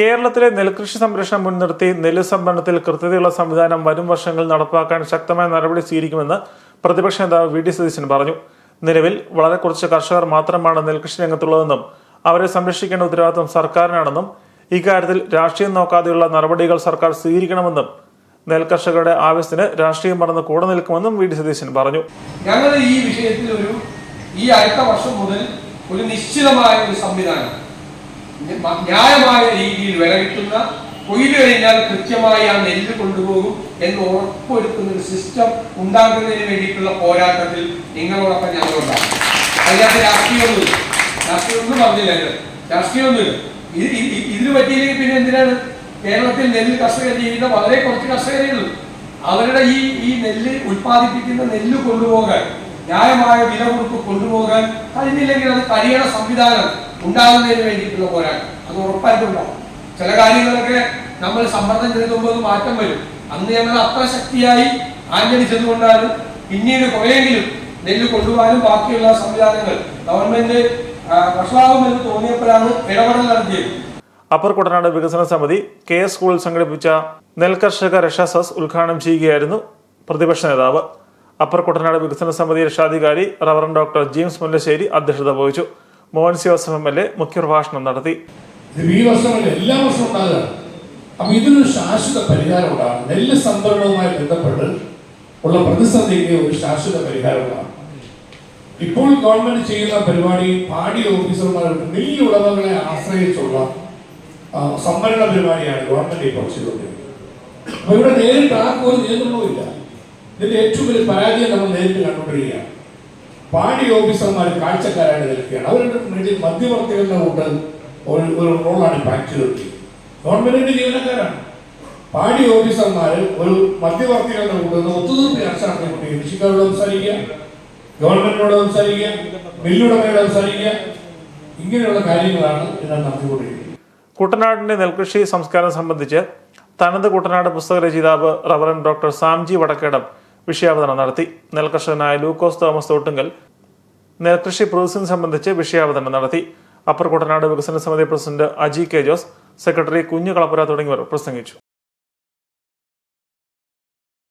കേരളത്തിലെ നെൽകൃഷി സംരക്ഷണം മുൻനിർത്തി നെല്ല് സംഭരണത്തിൽ കൃത്യതയുള്ള സംവിധാനം വരും വർഷങ്ങളിൽ നടപ്പാക്കാൻ ശക്തമായ നടപടി സ്വീകരിക്കുമെന്ന് പ്രതിപക്ഷ നേതാവ് വി ഡി സതീശൻ പറഞ്ഞു. നിലവിൽ വളരെ കുറച്ച് കർഷകർ മാത്രമാണ് നെൽകൃഷി രംഗത്തുള്ളതെന്നും അവരെ സംരക്ഷിക്കേണ്ട ഉത്തരവാദിത്വം സർക്കാരിനാണെന്നും ഇക്കാര്യത്തിൽ രാഷ്ട്രീയം നോക്കാതെയുള്ള നടപടികൾ സർക്കാർ സ്വീകരിക്കണമെന്നും നെൽകർഷകരുടെ ആവശ്യത്തിന് രാഷ്ട്രീയം മറന്ന് കൂടെ നിൽക്കുമെന്നും വി ഡി സതീശൻ പറഞ്ഞു. ഞങ്ങൾ ഈ വിഷയത്തിൽ ഒരു ഈ അടുത്ത വർഷം മുതൽ ഒരു നിശ്ചിതമായ ഒരു സംവിധാനം ന്യായമായ രീതിയിൽ വില കിട്ടുന്ന കൊയ്ത് കഴിഞ്ഞാൽ കൃത്യമായി ആ നെല്ല് കൊണ്ടുപോകും എന്ന് ഉറപ്പുവരുത്തുന്ന ഒരു സിസ്റ്റം ഉണ്ടാക്കുന്നതിന് വേണ്ടിയിട്ടുള്ള പോരാട്ടത്തിൽ നിങ്ങളോടൊപ്പം ഞങ്ങളുണ്ടാകും അതിനകത്ത് രാഷ്ട്രീയമൊന്നുമില്ല. രാഷ്ട്രീയമൊന്നും പറഞ്ഞില്ല. രാഷ്ട്രീയമൊന്നുമില്ല. ഇത് ഇതിന് പറ്റിയില്ലെങ്കിൽ പിന്നെ എന്തിനാണ് കേരളത്തിൽ നെല്ല് കർഷകർ ചെയ്യുന്ന വളരെ കുറച്ച് കർഷകരേ ഉള്ളൂ അവരുടെ ഈ ഈ നെല്ല് ഉൽപ്പാദിപ്പിക്കുന്ന നെല്ല് കൊണ്ടുപോകാൻ ന്യായമായ വില കൊടുത്ത് കൊണ്ടുപോകാൻ കഴിഞ്ഞില്ലെങ്കിൽ അത് കഴിയണ സംവിധാനം ഉണ്ടാകുന്നതിന് വേണ്ടിയിട്ടുള്ള പോരാട്ടം. അത് ഉറപ്പായിട്ടുണ്ടാവും ചില കാര്യങ്ങളൊക്കെ നമ്മൾ സമ്മർദ്ദം ചെലുത്തുമ്പോൾ മാറ്റം വരും. അന്ന് ഞങ്ങൾ അത്ര ശക്തിയായി ആഞ്ഞടിച്ചതുകൊണ്ടാണ് പിന്നീട് കുറേയെങ്കിലും നെല്ല് കൊണ്ടുപോകാനും ബാക്കിയുള്ള സംവിധാനങ്ങൾ ഗവൺമെന്റ് ആ, വഷളാവുമെന്ന് തോന്നിയപ്പോഴാണ് ഇടപെടൽ നടത്തിയത്. അപ്പർ കുട്ടനാട് വികസന സമിതി കെ എസ് സ്കൂളിൽ സംഘടിപ്പിച്ച നെൽകർഷക രക്ഷാസസ് ഉദ്ഘാടനം ചെയ്യുകയായിരുന്നു പ്രതിപക്ഷ നേതാവ്. അപ്പർ കുട്ടനാട് വികസന സമിതി രക്ഷാധികാരി റവറൻ ഡോക്ടർ ജെയിംസ് മുല്ലശ്ശേരി അധ്യക്ഷത വഹിച്ചു. Mohan C Joseph M L A മുഖ്യപ്രഭാഷണം നടത്തി. ഈ എല്ലാ വർഷവും ഉണ്ടാകുക അപ്പൊ ഇതിനൊരു ശാശ്വത പരിഹാരം ഉണ്ടാകും നെല്ല് സംഭരണവുമായി ബന്ധപ്പെട്ട് ഉള്ള പ്രതിസന്ധിക്ക് ഒരു ശാശ്വത പരിഹാരം ഉണ്ടാകും ഇപ്പോൾ ഗവൺമെന്റ് ചെയ്യുന്ന പരിപാടി പാടി ഓഫീസർമാരുടെ നെല്ല് ഉടമകളെ ആശ്രയിച്ചുള്ള സംഭരണ പരിപാടിയാണ് ഗവൺമെന്റ് ഇപ്പോൾ ചെയ്തുകൊണ്ടിരിക്കുന്നത്. അപ്പൊ ഇവിടെ നേരിട്ട് ആർക്കും ഒരു നിയന്ത്രണവും ഇല്ല. ഇതിന്റെ ഏറ്റവും വലിയ പരാജയം നമ്മൾ നേരിട്ട് കണ്ടുകൊണ്ടിരിക്കുകയാണ്. പാടി ഓഫീസർമാർ കാഴ്ചക്കാരായിട്ട് നിൽക്കുകയാണ്. അവരുടെ വേണ്ടി മധ്യവർത്തികളുടെ കൂട്ട് ഒരു ഒരു റോളാണ് ഫാക്ടറി ഗവൺമെന്റിന്റെ ജീവനക്കാരാണ്. പാടി ഓഫീസർമാർ ഒരു മധ്യവർത്തികളുടെ കൂട്ട് ഒത്തുതീർപ്പ് ചർച്ച നടത്തിക്കൊണ്ടിരിക്കും കൃഷിക്കാരോട് സംസാരിക്കുക ഗവൺമെന്റിനോട് സംസാരിക്കുക മില്ലുടമയോട് സംസാരിക്കുക. ഇങ്ങനെയുള്ള കാര്യങ്ങളാണ് ഇതിനകത്ത് നടത്തിക്കൊണ്ടിരിക്കുന്നത്. കുട്ടനാടിന്റെ നെൽകൃഷി സംസ്കാരം സംബന്ധിച്ച് തനത് കുട്ടനാട് പുസ്തക രചയിതാവ് റവറൻ ഡോക്ടർ സാംജി വടക്കേടം വിഷയാവതരണം നടത്തി. നെൽകർഷകനായ ലൂക്കോസ് തോമസ് തോട്ടുങ്കൽ നെൽകൃഷി പ്രോസസിംഗ് സംബന്ധിച്ച് വിഷയാവതരണം നടത്തി. അപ്പർ കുട്ടനാട് വികസന സമിതി president Aji K Jose secretary Kunju Kalappura തുടങ്ങിയവർ പ്രസംഗിച്ചു.